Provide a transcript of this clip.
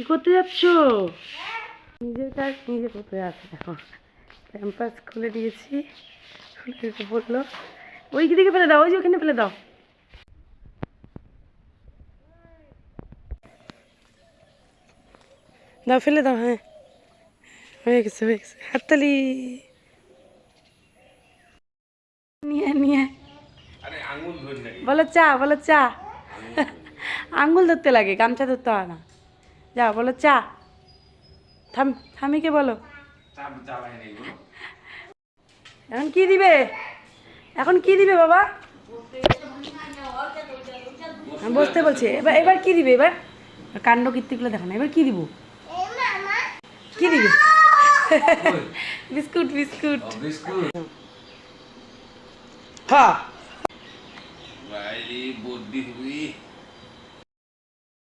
কি করতে যাচ্ছ? নিজের কাজ নিজে করতে যাচ্ছে এখন। প্যাম্পাস খুলে দিয়েছি। খুলে বলল ওই দিকে ফেলে দাও ওই যে ওখানে ফেলে দাও। দাও ফেলে দাও হ্যাঁ। হয়ে গেছে হয়ে গেছে। হাততালি। নিয়ে নিয়ে। বলো চা বলো চা। আঙ্গুল ধরতে লাগে গামছা ধরতে হয় না। যা বলো চা। থাম থামিকে বলো? এখন কি দিবে? এখন কি দিবে বাবা? বসতে বলছে। এবার এবার কি দিবে এবার? কাণ্ড কীর্তিগুলো দেখো না এবার কি দিব? কি দিবে? Biscuit biscuit. হ্যাঁ